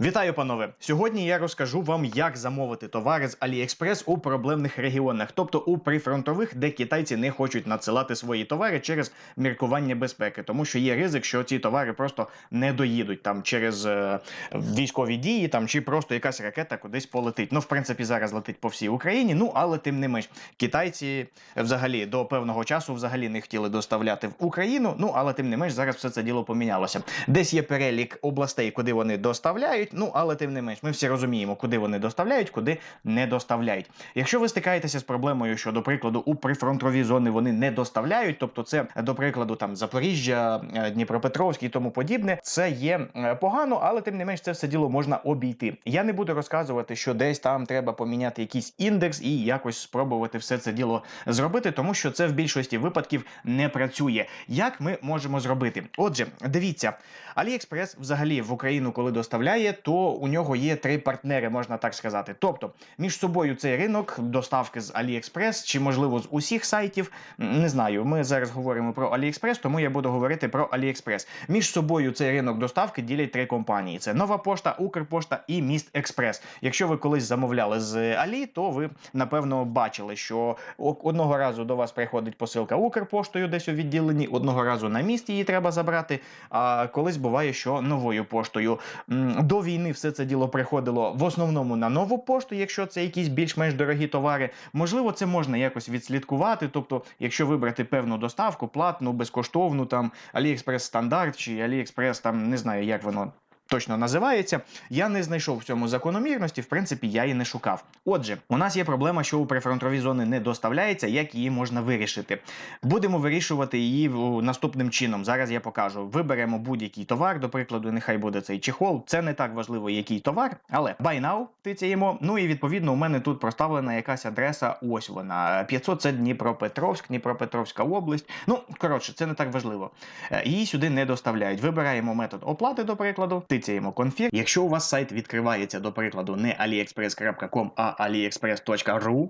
Вітаю, панове! Сьогодні я розкажу вам, як замовити товари з AliExpress у проблемних регіонах, тобто у прифронтових, де китайці не хочуть надсилати свої товари через міркування безпеки, тому що є ризик, що ці товари просто не доїдуть там через е, військові дії, там чи просто якась ракета кудись полетить. Ну, в принципі, зараз летить по всій Україні. Ну але тим не менш, китайці взагалі до певного часу взагалі не хотіли доставляти в Україну. Ну але тим не менш, зараз все це діло помінялося. Десь є перелік областей, куди вони доставляють. Ну але тим не менш, ми всі розуміємо, куди вони доставляють, куди не доставляють. Якщо ви стикаєтеся з проблемою, що до прикладу у прифронтові зони вони не доставляють, тобто це до прикладу там Запоріжжя, е, Дніпропетровськ і тому подібне, це є е, погано, але тим не менш це все діло можна обійти. Я не буду розказувати, що десь там треба поміняти якийсь індекс і якось спробувати все це діло зробити, тому що це в більшості випадків не працює. Як ми можемо зробити? Отже, дивіться, AliExpress взагалі в Україну, коли доставляє, то у нього є три партнери, можна так сказати. Тобто між собою цей ринок доставки з AliExpress, чи можливо з усіх сайтів. Не знаю. Ми зараз говоримо про AliExpress, тому я буду говорити про AliExpress. Між собою цей ринок доставки ділять три компанії: це Нова Пошта, Укрпошта і Міст Експрес. Якщо ви колись замовляли з Алі, то ви напевно бачили, що одного разу до вас приходить посилка Укрпоштою десь у відділенні, одного разу на місці її треба забрати. А колись буває, що новою поштою. М, Війни все це діло приходило в основному на нову пошту, якщо це якісь більш-менш дорогі товари. Можливо, це можна якось відслідкувати. Тобто, якщо вибрати певну доставку, платну, безкоштовну, там AliExpress стандарт чи AliExpress, там не знаю, як воно. Точно називається. Я не знайшов в цьому закономірності, в принципі, я і не шукав. Отже, у нас є проблема, що у прифронтові зони не доставляється, як її можна вирішити. Будемо вирішувати її наступним чином. Зараз я покажу. Виберемо будь-який товар, до прикладу, нехай буде цей чехол. Це не так важливо, який товар, але buy now тицяємо. Ну і відповідно у мене тут проставлена якась адреса. Ось вона. 500 це Дніпропетровськ, Дніпропетровська область. Ну коротше, це не так важливо. Е, Її сюди не доставляють. Вибираємо метод оплати, до прикладу, тицяємо конфіг. Якщо у вас сайт відкривається, до прикладу, не aliexpress.com, а aliexpress.ru,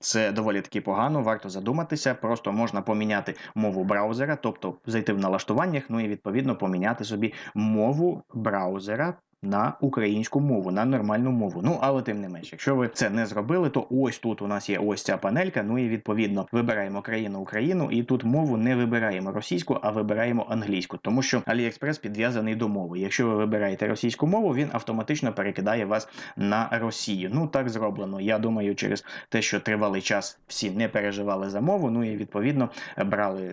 це доволі таки погано, варто задуматися. Просто можна поміняти мову браузера, тобто зайти в налаштуваннях, ну і відповідно поміняти собі мову браузера. На українську мову, на нормальну мову. Ну але тим не менш, якщо ви це не зробили, то ось тут у нас є ось ця панелька. Ну і відповідно вибираємо країну Україну, і тут мову не вибираємо російську, а вибираємо англійську, тому що AliExpress підв'язаний до мови. Якщо ви вибираєте російську мову, він автоматично перекидає вас на Росію. Ну так зроблено. Я думаю, через те, що тривалий час всі не переживали за мову. Ну і відповідно брали,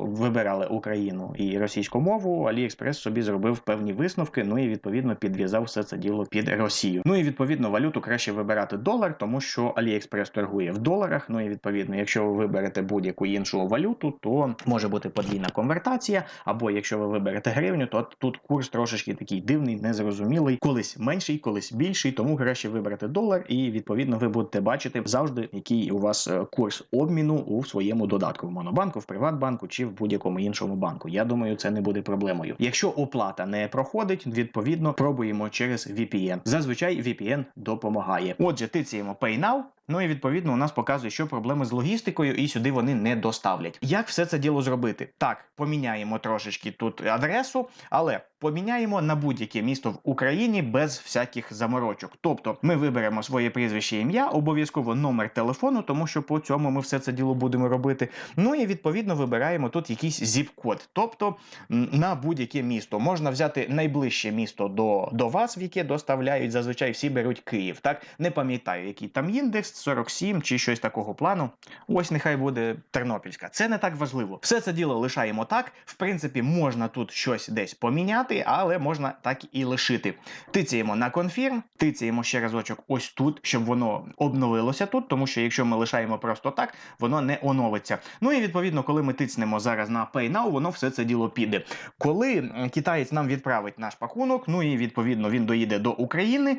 вибирали Україну і російську мову. AliExpress собі зробив певні висновки. Ну і відповідно підв'язав все це діло під Росію. Ну і відповідно валюту краще вибирати долар, тому що AliExpress торгує в доларах. Ну і відповідно, якщо ви виберете будь-яку іншу валюту, то може бути подвійна конвертація. Або якщо ви виберете гривню, то тут курс трошечки такий дивний, незрозумілий, колись менший, колись більший. Тому краще вибрати долар, і відповідно ви будете бачити завжди, який у вас е, курс обміну у своєму додатку в Монобанку, в Приватбанку чи в будь-якому іншому банку. Я думаю, це не буде проблемою. Якщо оплата не проходить, відповідно пробуємо через VPN. Зазвичай VPN допомагає. Отже, тицяємо Pay Now, Ну і відповідно у нас показує, що проблеми з логістикою, і сюди вони не доставлять. Як все це діло зробити? Так, поміняємо трошечки тут адресу, але поміняємо на будь-яке місто в Україні без всяких заморочок. Тобто ми виберемо своє прізвище ім'я, обов'язково номер телефону, тому що по цьому ми все це діло будемо робити. Ну і відповідно вибираємо тут якийсь зіп-код, тобто на будь-яке місто. Можна взяти найближче місто до, до вас, в яке доставляють. Зазвичай всі беруть Київ. Так не пам'ятаю, який там індекс, 47 чи щось такого плану. Ось нехай буде Тернопільська. Це не так важливо. Все це діло лишаємо так. В принципі, можна тут щось десь поміняти, але можна так і лишити. Тицяємо на конфірм, тицяємо ще разочок ось тут, щоб воно обновилося тут, тому що якщо ми лишаємо просто так, воно не оновиться. Ну і відповідно, коли ми тицнемо зараз на Pay воно все це діло піде. Коли китаєць нам відправить наш пакунок, ну і відповідно він доїде до України.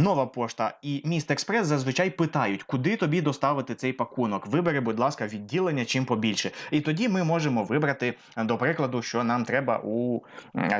Нова пошта і міст Експрес зазвичай питають, куди тобі доставити цей пакунок. Вибери, будь ласка, відділення чим побільше. І тоді ми можемо вибрати, до прикладу, що нам треба у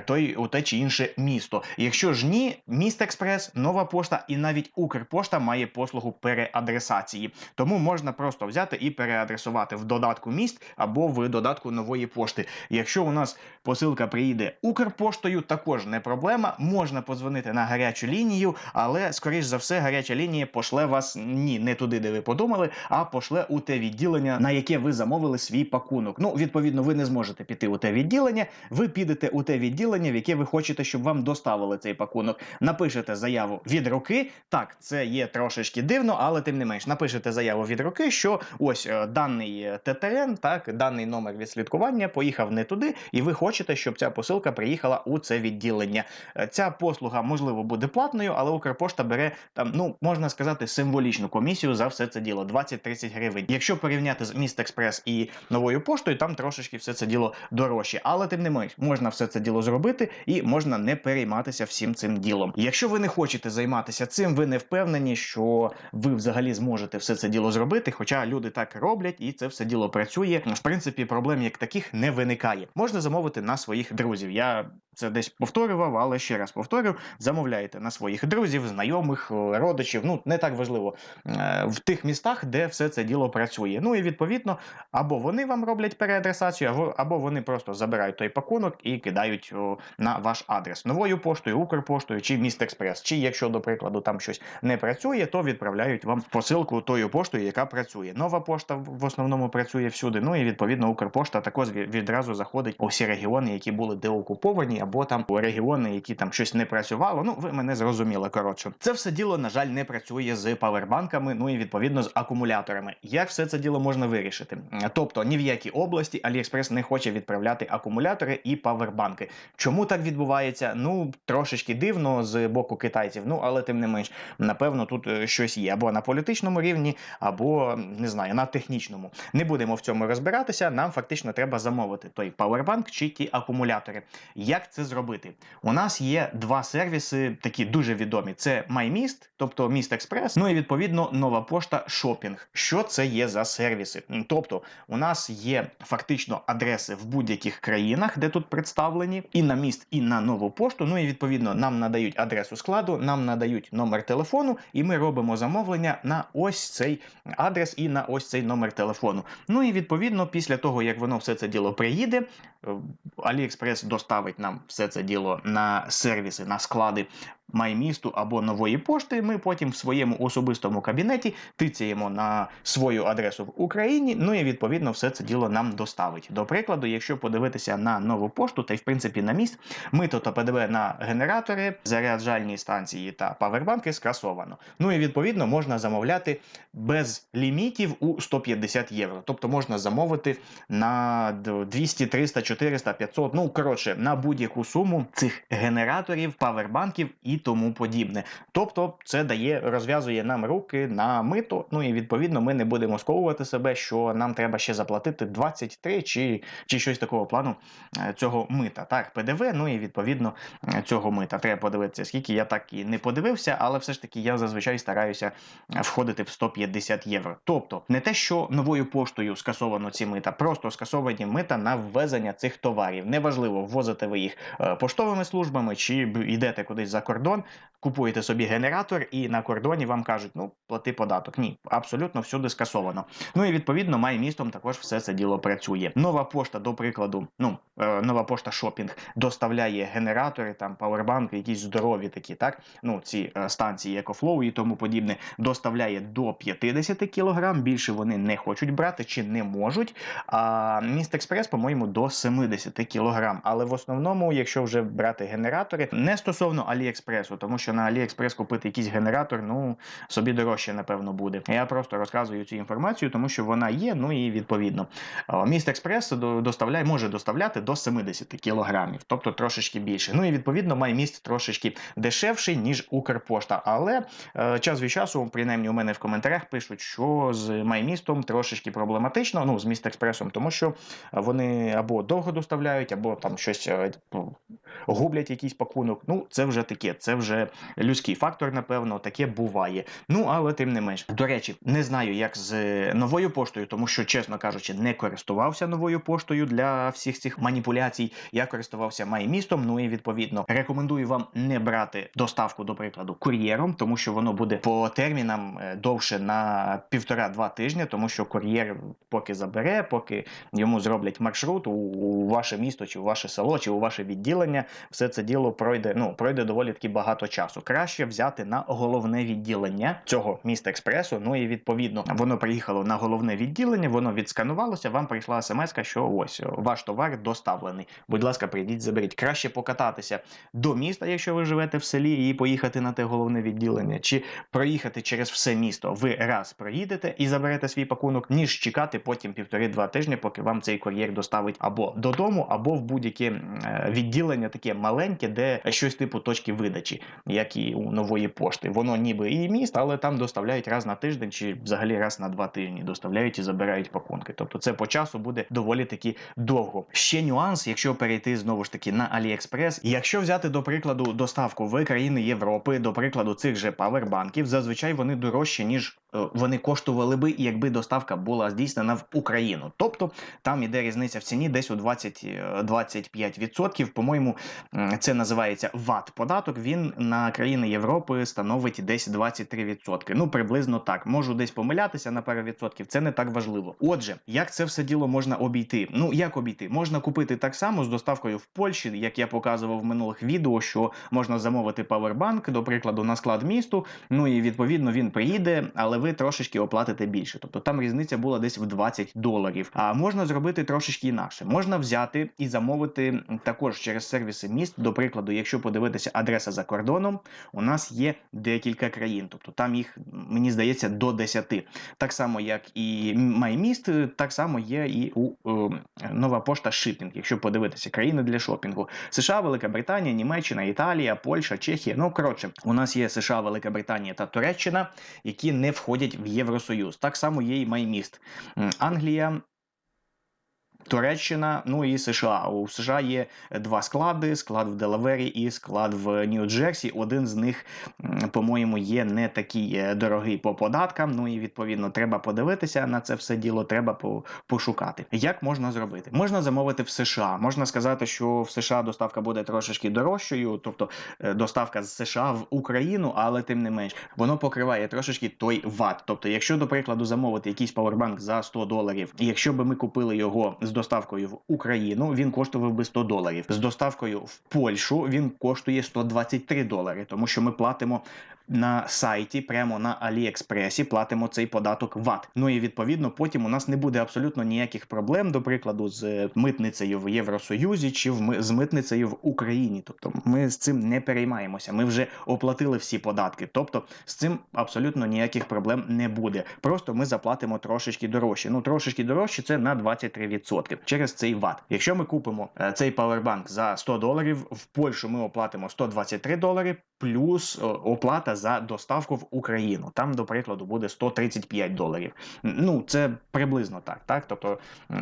той у те чи інше місто. Якщо ж ні, міст Експрес, нова пошта і навіть Укрпошта має послугу переадресації. Тому можна просто взяти і переадресувати в додатку міст або в додатку нової пошти. Якщо у нас посилка приїде Укрпоштою, також не проблема. Можна подзвонити на гарячу лінію, але скоріш за все, гаряча лінія пошле вас ні, не туди, де ви подумали, а пошле у те відділення, на яке ви замовили свій пакунок. Ну, відповідно, ви не зможете піти у те відділення. Ви підете у те відділення, в яке ви хочете, щоб вам доставили цей пакунок. Напишете заяву від руки. Так, це є трошечки дивно, але тим не менш, напишете заяву від руки, що ось е, даний е, ТТН, так, даний номер відслідкування поїхав не туди, і ви хочете, щоб ця посилка приїхала у це відділення. Е, Ця послуга можливо буде платною, але Укрпошта бере там, ну можна сказати, символічну комісію за все це діло 20-30 гривень. Якщо порівняти з Міст Експрес і новою поштою, там трошечки все це діло дорожче. Але тим не менш, можна все це діло зробити і можна не перейматися всім цим ділом. Якщо ви не хочете займатися цим, ви не впевнені, що ви взагалі зможете все це діло зробити. Хоча люди так роблять, і це все діло працює. В принципі, проблем як таких не виникає. Можна замовити на своїх друзів. Я це десь повторював, але ще раз повторю: замовляєте на своїх друзів, знайомих, е, родичів. Ну не так важливо е, в тих містах, де все це діло працює. Ну і відповідно, або вони вам роблять переадресацію, або, вони просто забирають той пакунок і кидають на ваш адрес новою поштою, Укрпоштою чи Міст Експрес. Чи якщо, до прикладу, там щось не працює, то відправляють вам посилку тою поштою, яка працює. Нова пошта в основному працює всюди. Ну і відповідно Укрпошта також відразу заходить у всі регіони, які були деокуповані, або там регіони, які там щось не працювало. Ну ви мене зрозуміли. Коротше, це все діло, на жаль, не працює з павербанками, ну і відповідно з акумуляторами. Як все це діло можна вирішити? Тобто ні в якій області AliExpress не хоче відправляти акумулятори і павербанки. Чому так відбувається? Ну трошечки дивно з боку китайців. Ну але тим не менш, напевно, тут е, щось є або на політичному рівні, або не знаю, на технічному. Не будемо в цьому розбиратися. Нам фактично треба замовити той павербанк чи ті акумулятори. Як це зробити? У нас є два сервіси, такі дуже відомі: це MyMist, тобто Міст Експрес, ну і відповідно нова пошта Шопінг. Що це є за сервіси? Тобто, у нас є фактично адреси в будь-яких країнах, де тут представлені, і на міст, і на нову пошту. Ну і відповідно нам надають адресу складу, нам надають номер телефону, і ми робимо замовлення на ось цей адрес і на ось цей номер телефону. Ну і відповідно, після того як воно все це діло приїде, е, AliExpress доставить нам все це діло на сервіси, на склади маймісту або нової пошти. Ми потім в своєму особистому кабінеті тицяємо на свою адресу в Україні. Ну і відповідно все це діло нам доставить. До прикладу, якщо подивитися на нову пошту, та й в принципі на міст, мито та ПДВ на генератори, заряджальні станції та павербанки скасовано. Ну і відповідно можна замовляти без лімітів у 150 євро. Тобто можна замовити на 200, 300, 400, 500, ну коротше, на будь-яку суму цих генераторів, павербанків і тому подібне. Тобто, це дає, розв'язує нам руки на мито. Ну і відповідно ми не будемо сковувати себе, що нам треба ще заплатити 23 чи, чи щось такого плану е, цього мита. Так, ПДВ, ну і відповідно е, цього мита. Треба подивитися, скільки я так і не подивився, але все ж таки я зазвичай стараюся е, входити в 150 євро. Тобто не те, що новою поштою скасовано ці мита, просто скасовані мита на ввезення цих товарів. Неважливо, ввозите ви їх поштовими службами чи йдете кудись за кордон, купуєте собі генератор, і на кордоні вам кажуть, ну плати податок. Ні, абсолютно всюди скасовано. Ну і відповідно, маймістом також все це діло працює. Нова пошта, до прикладу, ну е, нова пошта шопінг доставляє генератори, там павербанки, якісь здорові такі, так ну ці е, станції EcoFlow і тому подібне, доставляє до 50 кг. Більше вони не хочуть брати чи не можуть. А міст Експрес, по-моєму, до 70 кг. Але в основному, якщо вже брати генератори, не стосовно Аліекспресу, тому що на Аліекспрес купити якийсь генератор, ну собі дорожче, напевно, буде. Я просто розказую цю інформацію, тому що вона є. Ну і відповідно, міст Експрес доставляє, може доставляти до 70 кілограмів, тобто трошечки більше. Ну і відповідно, майміст трошечки дешевший, ніж Укрпошта. Але е, час від часу, принаймні, у мене в коментарях пишуть, що з маймістом трошечки проблематично, ну з міст Експресом, тому що вони або довго доставляють, або там щось е, гублять якийсь пакунок. Ну, це вже таке. Це вже людський фактор, напевно, таке буває. Ну але тим не менш. До речі, не знаю, як з е, новою поштою, тому що, чесно кажучи, не користувався новою поштою для всіх цих маніпуляцій. Я користувався маймістом. Ну і відповідно рекомендую вам не брати доставку, до прикладу, кур'єром, тому що воно буде по термінам е, довше на півтора-два тижні, тому що кур'єр поки забере, поки йому зроблять маршрут у, у ваше місто, чи у ваше село, чи у ваше відділення, все це діло пройде. Ну пройде доволі таки багато часу. Краще взяти на головне відділення цього міста експресу. Ну і відповідно воно приїхало на головне відділення, воно відсканувалося. Вам прийшла смс, що ось ваш товар доставлений. Будь ласка, прийдіть, заберіть. Краще покататися до міста, якщо ви живете в селі, і поїхати на те головне відділення, чи проїхати через все місто. Ви раз проїдете і заберете свій пакунок, ніж чекати потім півтори-два тижні, поки вам цей кур'єр доставить або додому, або в будь-яке е, відділення таке маленьке, де щось типу точки видачі, як і у нової пошти. Воно ніби і міст, але там доставляють раз на тиждень чи взагалі раз на два тижні. Доставляють і забирають пакунки. Тобто це по часу буде доволі таки довго. Ще нюанс, якщо перейти знову ж таки на AliExpress, якщо взяти до прикладу доставку в країни Європи, до прикладу цих же павербанків, зазвичай вони дорожчі ніж е, вони коштували би, якби доставка була здійснена в Україну. Тобто там іде різниця в ціні десь у 20, е, 25%. По-моєму, це називається ВАТ податок. На країни Європи становить десь 23%. Ну приблизно так. Можу десь помилятися на пару відсотків. Це не так важливо. Отже, як це все діло можна обійти? Ну як обійти? Можна купити так само з доставкою в Польщі, як я показував в минулих відео, що можна замовити павербанк, до прикладу, на склад місту. Ну і відповідно він приїде, але ви трошечки оплатите більше. Тобто там різниця була десь в 20 доларів. А можна зробити трошечки інакше. Можна взяти і замовити також через сервіси міст. До прикладу, якщо подивитися адреса за кордоном, у нас є декілька країн, тобто там їх мені здається до 10. Так само, як і MyMist, так само є і у е, нова пошта Shipping, якщо подивитися країни для шопінгу. США, Велика Британія, Німеччина, Італія, Польща, Чехія. Ну коротше, у нас є США, Велика Британія та Туреччина, які не входять в Євросоюз. Так само є і MyMist. М, Англія. Туреччина, ну і США. У США є два склади: склад в Делавері і склад в Нью-Джерсі. Один з них, по-моєму, є не такий е, дорогий по податкам. Ну і відповідно треба подивитися на це все діло, треба пошукати. Як можна зробити? Можна замовити в США. Можна сказати, що в США доставка буде трошечки дорожчою, тобто е, доставка з США в Україну, але тим не менш воно покриває трошечки той ват. Тобто, якщо до прикладу замовити якийсь павербанк за 100 доларів, якщо би ми купили його з доставкою в Україну, він коштував би 100 доларів. З доставкою в Польщу він коштує 123 долари, тому що ми платимо на сайті, прямо на Аліекспресі, платимо цей податок ВАТ. Ну і відповідно потім у нас не буде абсолютно ніяких проблем, до прикладу, з е, митницею в Євросоюзі чи в з митницею в Україні. Тобто ми з цим не переймаємося. Ми вже оплатили всі податки. Тобто з цим абсолютно ніяких проблем не буде. Просто ми заплатимо трошечки дорожче. Ну трошечки дорожче це на 23% через цей ВАТ. Якщо ми купимо е, цей павербанк за 100 доларів, в Польщу ми оплатимо 123 долари плюс оплата за доставку в Україну. Там, до прикладу, буде 135 доларів. Ну, це приблизно так. так? Тобто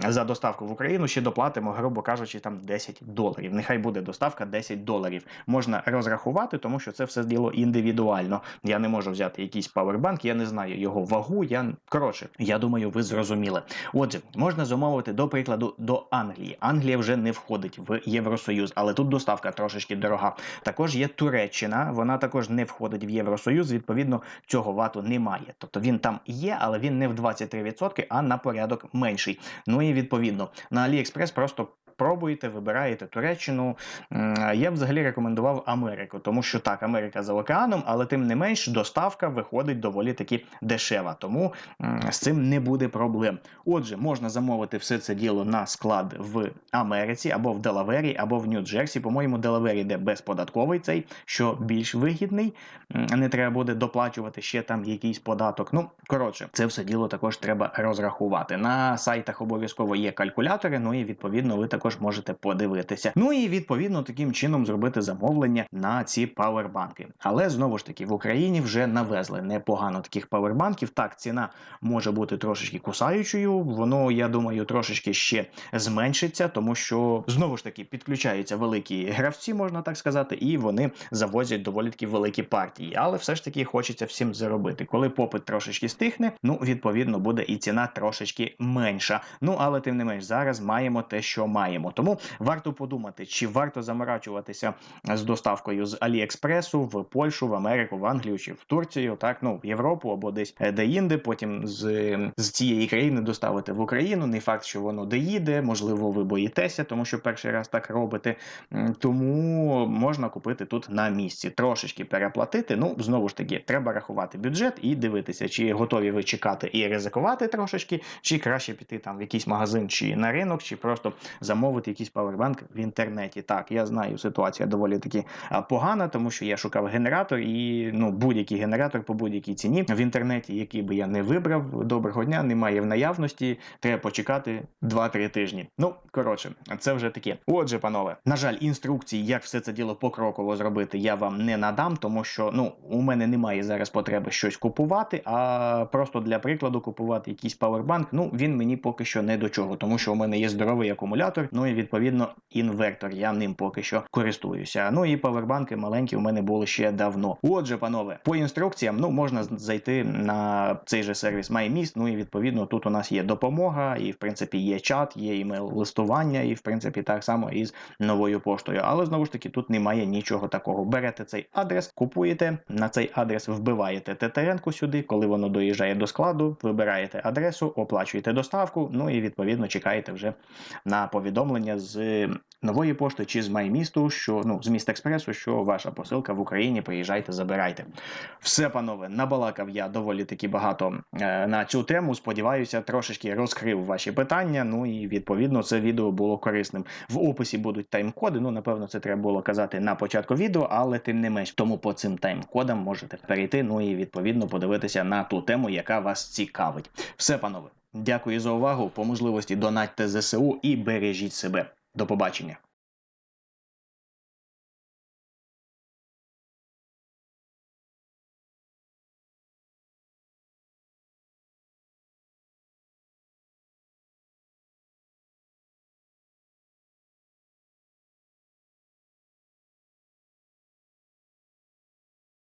за доставку в Україну ще доплатимо, грубо кажучи, там 10 доларів. Нехай буде доставка 10 доларів. Можна розрахувати, тому що це все діло індивідуально. Я не можу взяти якийсь павербанк, я не знаю його вагу. Я коротше, я думаю, ви зрозуміли. Отже, можна замовити до прикладу до Англії. Англія вже не входить в Євросоюз, але тут доставка трошечки дорога. Також є Туреччина, вона також не входить в Євросоюз. Відповідно, цього вату немає. Тобто він там є, але він не в 23%, а на порядок менший. Ну і відповідно на AliExpress просто. Пробуєте, вибираєте Туреччину. Я б взагалі рекомендував Америку, тому що так, Америка за океаном, але тим не менш доставка виходить доволі таки дешева. Тому з цим не буде проблем. Отже, можна замовити все це діло на склад в Америці або в Делавері, або в Нью-Джерсі. По-моєму, Делавері йде безподатковий цей, що більш вигідний. Не треба буде доплачувати ще там якийсь податок. Ну коротше, це все діло також треба розрахувати. На сайтах обов'язково є калькулятори. Ну і відповідно ви також також можете подивитися. Ну і відповідно таким чином зробити замовлення на ці павербанки. Але знову ж таки в Україні вже навезли непогано таких павербанків. Так, ціна може бути трошечки кусаючою. Воно, я думаю, трошечки ще зменшиться, тому що знову ж таки підключаються великі гравці, можна так сказати, і вони завозять доволі таки великі партії. Але все ж таки хочеться всім заробити. Коли попит трошечки стихне, ну відповідно буде і ціна трошечки менша. Ну але тим не менш, зараз маємо те, що маємо. Тому варто подумати, чи варто заморачуватися з доставкою з Аліекспресу в Польщу, в Америку, в Англію чи в Турцію, так ну в Європу або десь е, де-інде, потім з, з цієї країни доставити в Україну. Не факт, що воно доїде, можливо, ви боїтеся, тому що перший раз так робите. Тому можна купити тут на місці, трошечки переплатити. Ну знову ж таки, треба рахувати бюджет і дивитися, чи готові ви чекати і ризикувати трошечки, чи краще піти там в якийсь магазин, чи на ринок, чи просто замовити якийсь павербанк в інтернеті. Так, я знаю, ситуація доволі таки погана, тому що я шукав генератор, і ну будь-який генератор по будь-якій ціні в інтернеті, який би я не вибрав. Доброго дня, немає в наявності. Треба почекати 2-3 тижні. Ну коротше, це вже таке. Отже, панове, на жаль, інструкції, як все це діло покроково зробити, я вам не надам, тому що ну у мене немає зараз потреби щось купувати, а просто для прикладу купувати якийсь павербанк. Ну він мені поки що не до чого, тому що у мене є здоровий акумулятор. Ну і відповідно інвертор. Я ним поки що користуюся. Ну і павербанки маленькі у мене були ще давно. Отже, панове, по інструкціям, ну можна зайти на цей же сервіс MyMist, Ну і відповідно тут у нас є допомога, і в принципі є чат, є імейл листування, і в принципі так само із новою поштою. Але знову ж таки тут немає нічого такого. Берете цей адрес, купуєте на цей адрес, вбиваєте ТТН-ку сюди, коли воно доїжджає до складу, вибираєте адресу, оплачуєте доставку. Ну і відповідно чекаєте вже на повідомлення з нової пошти чи з MyMісту, що ну з міст експресу, що ваша посилка в Україні. Приїжджайте, забирайте. Все, панове, набалакав я доволі таки багато е, на цю тему. Сподіваюся, трошечки розкрив ваші питання. Ну і відповідно це відео було корисним. В описі будуть тайм-коди. Ну, напевно, це треба було казати на початку відео, але тим не менш, тому по цим тайм-кодам можете перейти. Ну і відповідно подивитися на ту тему, яка вас цікавить. Все, панове, дякую за увагу. По можливості донатьте ЗСУ і бережіть себе. До побачення.